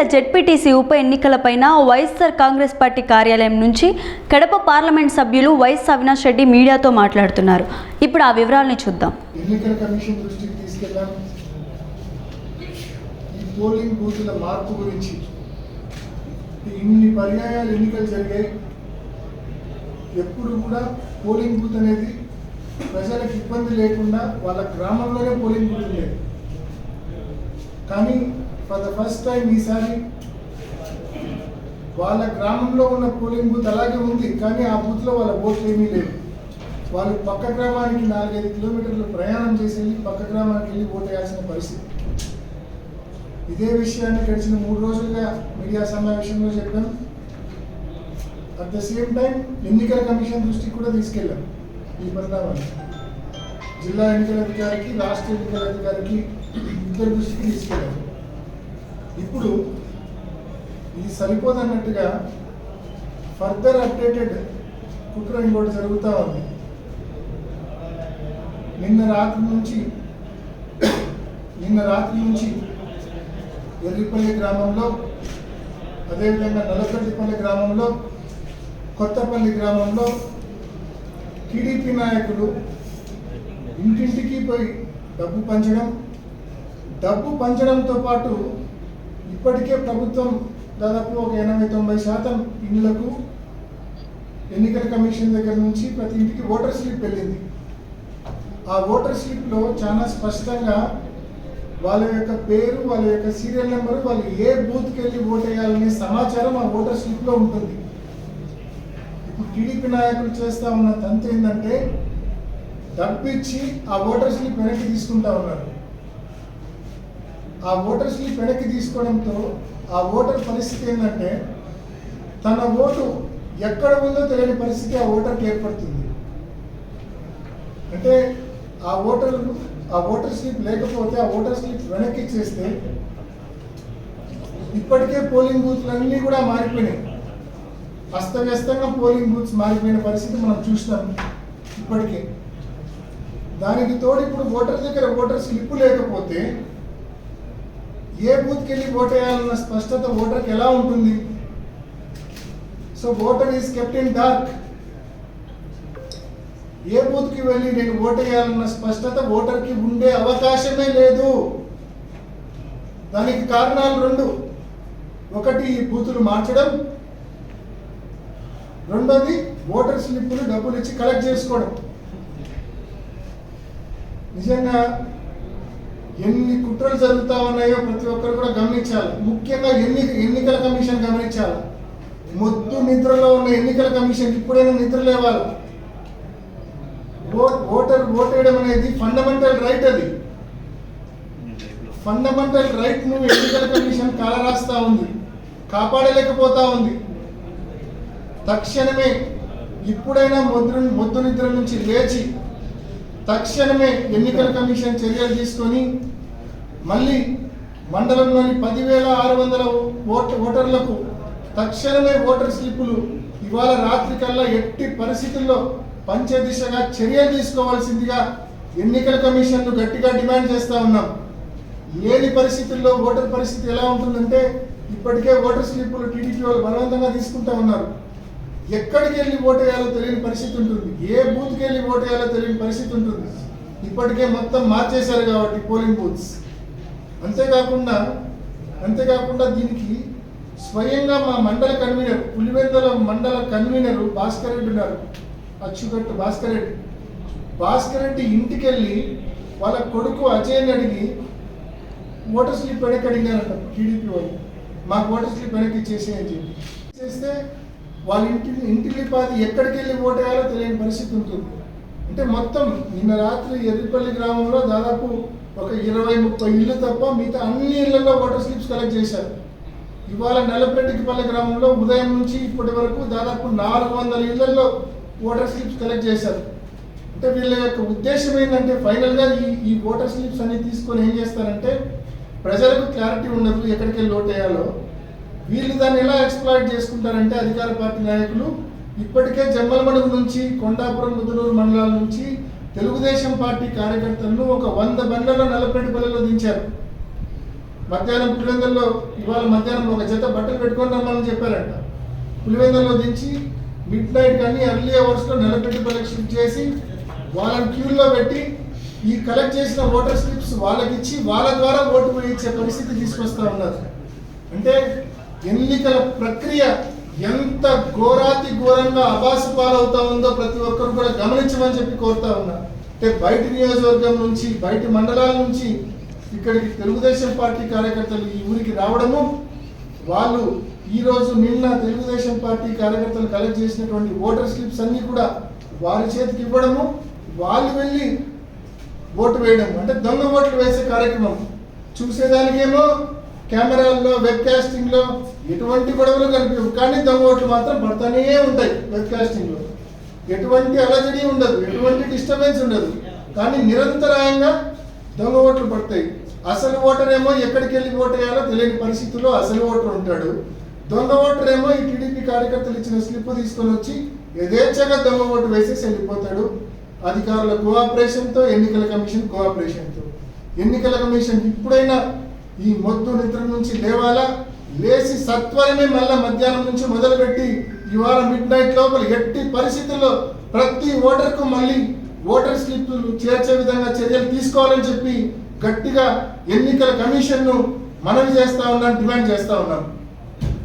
ఇటీవల జెడ్పీటీసీ ఉప ఎన్నికలపైన వైఎస్ఆర్ కాంగ్రెస్ పార్టీ కార్యాలయం నుంచి కడప పార్లమెంట్ సభ్యులు వైఎస్ అవినాష్ రెడ్డి మీడియాతో మాట్లాడుతున్నారు. ఇప్పుడు ఆ వివరాలని చూద్దాం. ఎన్నికల కమిషన్ దృష్టికి తీసుకెళ్ళాం ఈ పోలింగ్ బూతుల మార్పు గురించి. ఇన్ని పర్యాయాలు ఎన్నికలు జరిగాయి. ఎప్పుడు కూడా పోలింగ్ బూత్ అనేది ప్రజలకు ఇబ్బంది లేకుండా వాళ్ళ గ్రామంలోనే పోలింగ్ బూత్ లేదు కానీ ఫర్ ద ఫస్ట్ టైం ఈసారి వాళ్ళ గ్రామంలో ఉన్న పోలింగ్ బూత్ అలాగే ఉంది కానీ ఆ బూత్లో వాళ్ళ ఓట్లు ఏమీ లేవు వాళ్ళు పక్క గ్రామానికి నాలుగైదు కిలోమీటర్లు ప్రయాణం చేసి వెళ్ళి పక్క గ్రామానికి వెళ్ళి ఓటు వేయాల్సిన పరిస్థితి. ఇదే విషయాన్ని గడిచిన మూడు రోజులుగా మీడియా సమావేశంలో చెప్పాం అట్ ద సేమ్ టైం ఎన్నికల కమిషన్ దృష్టికి కూడా తీసుకెళ్ళాం ఈ పరిణామాన్ని జిల్లా ఎన్నికల అధికారికి రాష్ట్ర ఎన్నికల అధికారికి ఇద్దరు దృష్టికి తీసుకెళ్ళాం. ఇప్పుడు ఇది సరిపోదన్నట్టుగా ఫర్దర్ అప్డేటెడ్ కుట్ర కూడా జరుగుతూ ఉంది. నిన్న రాత్రి నుంచి నిన్న రాత్రి నుంచి ఎర్రిపల్లి గ్రామంలో అదేవిధంగా నల్లపల్లిపల్లి గ్రామంలో కొత్తపల్లి గ్రామంలో టీడీపీ నాయకులు ఇంటింటికి పోయి డబ్బు పంచడం డబ్బు పంచడంతో పాటు ఇప్పటికే ప్రభుత్వం దాదాపు ఒక ఎనభై తొంభై శాతం ఇండ్లకు ఎన్నికల కమిషన్ దగ్గర నుంచి ప్రతి ఇంటికి ఓటర్ స్లిప్ వెళ్ళింది. ఆ ఓటర్ స్లిప్లో చాలా స్పష్టంగా వాళ్ళ యొక్క పేరు వాళ్ళ యొక్క సీరియల్ నెంబర్ వాళ్ళు ఏ బూత్కి వెళ్ళి ఓట్ వేయాలనే సమాచారం ఆ ఓటర్ స్లిప్లో ఉంటుంది. ఇప్పుడు టీడీపీ నాయకులు చేస్తూ ఉన్న తంతు ఏంటంటే డబ్బిచ్చి ఆ ఓటర్ స్లిప్ వెనక్కి తీసుకుంటా ఉన్నారు. ఆ ఓటర్ స్లిప్ వెనక్కి తీసుకోవడంతో ఆ ఓటర్ పరిస్థితి ఏంటంటే తన ఓటు ఎక్కడ ఉందో తెలియని పరిస్థితి ఆ ఓటర్కి ఏర్పడుతుంది. అంటే ఆ ఓటర్ ఆ ఓటర్ స్లిప్ లేకపోతే ఆ ఓటర్ స్లిప్ వెనక్కి ఇచ్చేస్తే ఇప్పటికే పోలింగ్ బూత్లన్నీ కూడా మారిపోయినాయి. అస్తవ్యస్తంగా పోలింగ్ బూత్స్ మారిపోయిన పరిస్థితి మనం చూసినాం ఇప్పటికే. దానికి తోడు ఇప్పుడు ఓటర్ దగ్గర ఓటర్ స్లిప్ లేకపోతే ఏ బూత్కి వెళ్ళి ఓట్ వేయాలన్న స్పష్టత ఓటర్కి ఎలా ఉంటుంది? So voter is kept in dark ఏ బూత్కి వెళ్ళి నేను ఓటు వేయాలన్న స్పష్టత ఓటర్కి ఉండే అవకాశమే లేదు. దానికి కారణాలు రెండు. ఒకటి బూతులు మార్చడం. రెండోది ఓటర్ స్లిప్పులు డబ్బులు ఇచ్చి కలెక్ట్ చేసుకోవడం. నిజంగా ఎన్ని కుట్రలు జరుగుతూ ఉన్నాయో ప్రతి ఒక్కరు కూడా గమనించాలి. ముఖ్యంగా ఎన్ని ఎన్నికల కమిషన్ గమనించాలి. మొద్దు నిద్రలో ఉన్న ఎన్నికల కమిషన్ ఇప్పుడైనా నిద్ర లేవాలి. ఓట్ ఓటర్ ఓట్ వేయడం అనేది ఫండమెంటల్ రైట్ అది. ఫండమెంటల్ రైట్ నువ్వు ఎన్నికల కమిషన్ కాలరాస్తా ఉంది. కాపాడలేకపోతా ఉంది. తక్షణమే ఇప్పుడైనా మొద్దు మొద్దు నిద్ర నుంచి లేచి తక్షణమే ఎన్నికల కమిషన్ చర్యలు తీసుకొని మళ్ళీ మండలంలోని పదివేల ఆరు వందల ఓట్ ఓటర్లకు తక్షణమే ఓటర్ స్లిప్పులు ఇవాళ రాత్రి కల్లా ఎట్టి పరిస్థితుల్లో పంచే దిశగా చర్యలు తీసుకోవాల్సిందిగా ఎన్నికల కమిషన్ను గట్టిగా డిమాండ్ చేస్తూ ఉన్నాం. ఏది పరిస్థితుల్లో ఓటర్ పరిస్థితి ఎలా ఉంటుందంటే ఇప్పటికే ఓటర్ స్లిప్పులు టీడీపీ వాళ్ళు బలవంతంగా తీసుకుంటా ఉన్నారు. ఎక్కడికి వెళ్ళి ఓటు వేయాలో తెలియని పరిస్థితి ఉంటుంది. ఏ బూత్కి వెళ్ళి ఓటు వేయాలో తెలియని పరిస్థితి ఉంటుంది. ఇప్పటికే మొత్తం మార్చేశారు కాబట్టి పోలింగ్ బూత్స్. అంతేకాకుండా అంతేకాకుండా దీనికి స్వయంగా మా మండల కన్వీనర్ పులివెందుల మండల కన్వీనర్ భాస్కర్ రెడ్డి ఉన్నారు. అచ్చుకట్టు భాస్కర్ రెడ్డి. భాస్కర్ రెడ్డి ఇంటికి వెళ్ళి వాళ్ళ కొడుకు అజయ్ని అడిగి ఓటర్ స్లిప్ వెనక్కి అడిగారంట టీడీపీ వాళ్ళు. మాకు ఓటర్ స్లిప్ వెనక్కి చేసేయని అని చెప్పి. చేస్తే వాళ్ళ ఇంటి ఇంటికి పాది ఎక్కడికి వెళ్ళి ఓటేయాలో తెలియని పరిస్థితి ఉంటుంది. అంటే మొత్తం నిన్న రాత్రి ఎదుర్పల్లి గ్రామంలో దాదాపు ఒక ఇరవై ముప్పై ఇళ్ళు తప్ప మిగతా అన్ని ఇళ్ళలో ఓటర్ స్లిప్స్ కలెక్ట్ చేశారు. ఇవాళ నల్లపెట్టికిపల్లి గ్రామంలో ఉదయం నుంచి ఇప్పటి వరకు దాదాపు నాలుగు వందల ఇళ్ళలో ఓటర్ స్లిప్స్ కలెక్ట్ చేశారు. అంటే వీళ్ళ యొక్క ఉద్దేశం ఏంటంటే ఫైనల్గా ఈ ఈ ఓటర్ స్లిప్స్ అన్ని తీసుకొని ఏం చేస్తారంటే ప్రజలకు క్లారిటీ ఉండదు ఎక్కడికి వెళ్ళి ఓటు వీళ్ళు దాన్ని ఎలా ఎక్స్ప్లాయిట్ చేసుకుంటారంటే అధికార పార్టీ నాయకులు ఇప్పటికే జమ్మలమడుగు నుంచి కొండాపురం ముదునూరు మండలాల నుంచి తెలుగుదేశం పార్టీ కార్యకర్తలను ఒక వంద బండ్లలో నలపేటపల్లిలో దించారు. మధ్యాహ్నం పులివెందల్లో ఇవాళ మధ్యాహ్నం ఒక జత బట్టలు పెట్టుకొని రమ్మని చెప్పారంట. పులివెందల్లో దించి మిడ్ నైట్ కానీ ఎర్లీ అవర్స్లో నిలబెట్టి కలెక్షన్ చేసి వాళ్ళని క్యూల్లో పెట్టి ఈ కలెక్ట్ చేసిన ఓటర్ స్లిప్స్ వాళ్ళకి ఇచ్చి వాళ్ళ ద్వారా ఓటు వేయించే పరిస్థితి తీసుకొస్తా ఉన్నారు. అంటే ఎన్నికల ప్రక్రియ ఎంత ఘోరాతి ఘోరంగా అబాసు పాలవుతా ఉందో ప్రతి ఒక్కరు కూడా గమనించమని చెప్పి కోరుతా ఉన్నా. అంటే బయట నియోజకవర్గం నుంచి బయట మండలాల నుంచి ఇక్కడికి తెలుగుదేశం పార్టీ కార్యకర్తలు ఈ ఊరికి రావడము వాళ్ళు ఈరోజు నిన్న తెలుగుదేశం పార్టీ కార్యకర్తలు కలెక్ట్ చేసినటువంటి ఓటర్ స్లిప్స్ అన్నీ కూడా వారి చేతికి ఇవ్వడము వాళ్ళు వెళ్ళి ఓటు వేయడం అంటే దొంగ ఓట్లు వేసే కార్యక్రమం. చూసేదానికేమో కెమెరాల్లో వెబ్కాస్టింగ్లో ఎటువంటి గొడవలు కనిపించవు. కానీ దొంగ ఓట్లు మాత్రం పడతానే ఉంటాయి వెబ్కాస్టింగ్లో ఎటువంటి అలజడి ఉండదు ఎటువంటి డిస్టర్బెన్స్ ఉండదు. కానీ నిరంతరాయంగా దొంగ ఓట్లు పడతాయి. అసలు ఓటర్ ఏమో ఎక్కడికి వెళ్ళి ఓటు వేయాలో తెలియని పరిస్థితుల్లో అసలు ఓటర్ ఉంటాడు. దొంగ ఓటర్ ఏమో ఈ టీడీపీ కార్యకర్తలు ఇచ్చిన స్లిప్ తీసుకొని వచ్చి యథేచ్ఛగా దొంగ ఓటు వేసేసి వెళ్ళిపోతాడు అధికారుల కోఆపరేషన్తో ఎన్నికల కమిషన్ కోఆపరేషన్తో ఎన్నికల కమిషన్ ఇప్పుడైనా ఈ మొద్దు నిద్ర నుంచి లేవాలా? లేచి సత్వరమే మళ్ళీ మధ్యాహ్నం నుంచి మొదలుపెట్టి ఇవాళ మిడ్ నైట్ లోపల ఎట్టి పరిస్థితుల్లో ప్రతి ఓటర్కు మళ్ళీ ఓటర్ స్లిప్లు చేర్చే విధంగా చర్యలు తీసుకోవాలని చెప్పి గట్టిగా ఎన్నికల కమిషన్ను మనవి చేస్తా ఉన్నాం డిమాండ్ చేస్తా ఉన్నాం.